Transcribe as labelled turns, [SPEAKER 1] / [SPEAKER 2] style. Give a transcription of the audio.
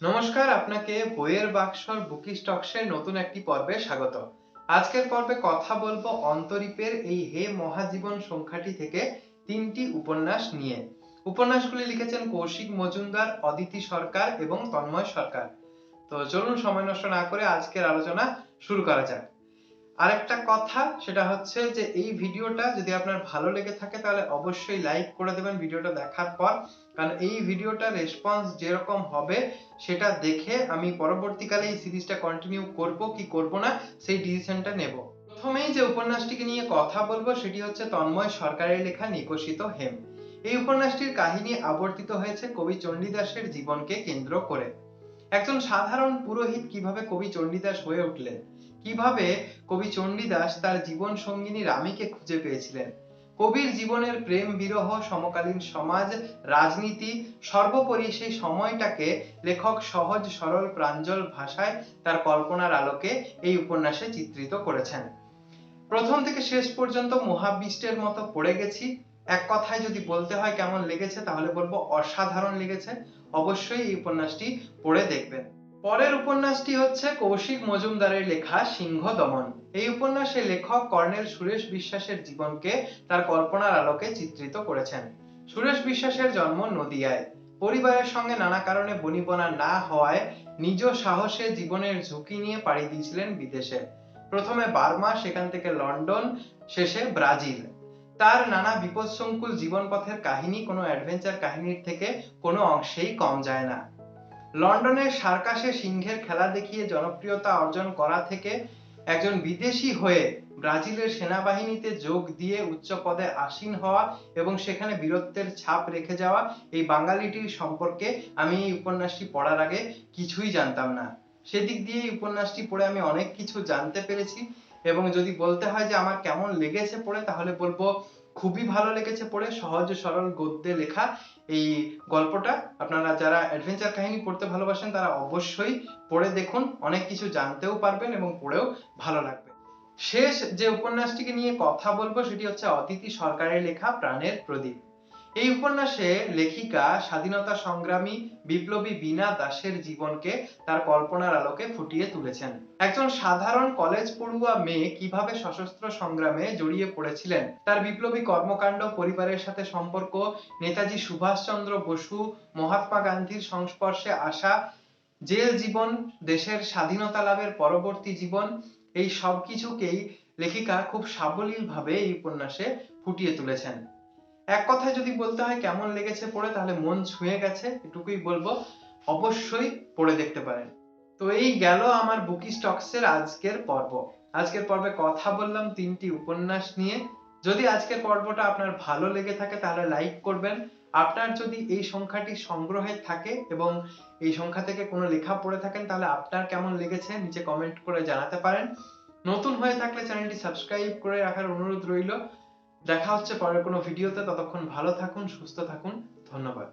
[SPEAKER 1] নমস্কার, আপনাকে বইয়ের বাক্সর বুকি স্টকসের নতুন একটি পর্বে স্বাগত। আজকের পর্বে কথা বলব অন্তরীপের এই হে মহাজীবন সংখ্যাটি থেকে তিনটি উপন্যাস নিয়ে। উপন্যাসগুলি লিখেছেন কৌশিক মজুমদার, অদিতি সরকার এবং তন্ময় সরকার। তো চলুন সময় নষ্ট না করে আজকের আলোচনা শুরু করা যাক। আরেকটা কথা, সেটা হচ্ছে যে এই ভিডিওটা যদি আপনার ভালো লেগে থাকে, তাহলে অবশ্যই লাইক করে দেবেন ভিডিওটা দেখার পর। কারণ এই ভিডিওটা রেসপন্স যেরকম হবে, সেটা দেখে আমি পরবর্তীকালে এই সিরিজটা কন্টিনিউ করব কি করব না, সেই ডিসিশনটা নেব। প্রথমেই যে উপন্যাসটিকে নিয়ে কথা বলব, সেটি হচ্ছে তন্ময় সরকারের লেখা নিকশিত হেম। এই উপন্যাসটির কাহিনী আবর্তিত হয়েছে কবি চণ্ডীদাসের জীবনকে কেন্দ্র করে। একজন সাধারণ পুরোহিত কীভাবে কবি চণ্ডীদাস হয়ে উঠলেন? কীভাবে কবি চণ্ডীদাস তার জীবন সঙ্গিনী রামীকে খুঁজে পেয়েছিলেন? কবির জীবনের প্রেম বিরহ, সমকালীন সমাজ, রাজনীতি, সর্বোপরি সেই সময়টাকে লেখক সহজ সরল প্রাঞ্জল ভাষায় তার কল্পনার আলোকে এই উপন্যাসে চিত্রিত করেছেন। প্রথম থেকে শেষ পর্যন্ত মহাবিষ্টের মতো পড়ে গেছি। এক কথায় যদি বলতে হয় কেমন লেগেছে তাহলে বলব অসাধারণ লেগেছে। অবশ্যই এই উপন্যাসটি পড়ে দেখবেন। পরের উপন্যাসটি হচ্ছে কৌশিক মজুমদারের লেখা সিংহ দমন। এই উপন্যাসে লেখক কর্নেল সুরেশ বিশ্বাসের জীবনকে তার কল্পনার আলোকে চিত্রিত করেছেন। সুরেশ বিশ্বাসের জন্ম নদিয়ায়। পরিবারের সঙ্গে নানা কারণে বনিবনা না হওয়ায় নিজ সাহসে জীবনের ঝুঁকি নিয়ে পাড়ি দিয়েছিলেন বিদেশে। প্রথমে বার্মা, সেখান থেকে লন্ডন, শেষে ব্রাজিল। তার নানা বিপদসংকুল জীবনপথের কাহিনী কোনো অ্যাডভেঞ্চার কাহিনীর থেকে কোনো অংশেই কম যায় না। লন্ডনের সার্কাসে সিংহের খেলা দেখিয়ে জনপ্রিয়তা অর্জন করা থেকে একজন বিদেশি হয়ে ব্রাজিলের সেনাবাহিনীতে যোগ দিয়ে উচ্চ পদে আসীন হওয়া এবং সেখানে বীরত্বের ছাপ রেখে যাওয়া এই বাঙালিটির সম্পর্কে আমি এই উপন্যাসটি পড়ার আগে কিছুই জানতাম না। সেদিক দিয়ে এই উপন্যাসটি পড়ে আমি অনেক কিছু জানতে পেরেছি এবং যদি বলতে হয় যে আমার কেমন লেগেছে পড়ে, তাহলে বলব খুবই ভালো লেগেছে পড়ে। সহজ সরল গদ্যে লেখা এই গল্পটা। আপনারা যারা অ্যাডভেঞ্চার কাহিনী পড়তে ভালোবাসেন, তারা অবশ্যই পড়ে দেখুন। অনেক কিছু জানতেও পারবেন এবং পড়েও ভালো লাগবে। শেষ যে উপন্যাসটিকে নিয়ে কথা বলব, সেটি হচ্ছে অতিথি সরকারের লেখা প্রাণের প্রদীপ। এই উপন্যাসে লেখিকা, স্বাধীনতা সংগ্রামী বিপ্লবী বীণা দাসের জীবনকে তার কল্পনার আলোকে ফুটিয়ে তুলেছেন। একজন সাধারণ কলেজ পড়ুয়া মেয়ে কীভাবে সশস্ত্র সংগ্রামে জড়িয়ে পড়েছিলেন? তার বিপ্লবী কর্মকাণ্ড, পরিবারের সাথে সম্পর্ক, নেতাজি সুভাষচন্দ্র বসু, মহাত্মা গান্ধীর সংস্পর্শে আসা, জেল জীবন, দেশের স্বাধীনতা লাভের পরবর্তী জীবন, এই সব কিছুকেই লেখিকা খুব সাবলীল ভাবে এই উপন্যাসে ফুটিয়ে তুলেছেন। এক কথায় যদি বলতে হয় কেমন লেগেছে পড়ে, তাহলে মন ছুঁয়ে গেছে, এটুকুই বলব। অবশ্যই পড়ে দেখতে পারেন। তো এই গেল আমার বুকি স্টকসের আজকের পর্ব। আজকের পর্বে কথা বললাম তিনটি উপন্যাস নিয়ে। যদি আজকের পর্বটা আপনার ভালো লেগে থাকে, তাহলে লাইক করবেন। আপনার যদি এই সংখ্যাটি সংগ্রহে থাকে এবং এই সংখ্যা থেকে কোনো লেখা পড়ে থাকেন, তাহলে আপনার কেমন লেগেছে নিচে কমেন্ট করে জানাতে পারেন। নতুন হয়ে থাকলে চ্যানেলটি সাবস্ক্রাইব করে রাখার অনুরোধ রইল। দেখা হচ্ছে পরের কোনো ভিডিওতে ততক্ষণ ভালো থাকুন সুস্থ থাকুন। ধন্যবাদ।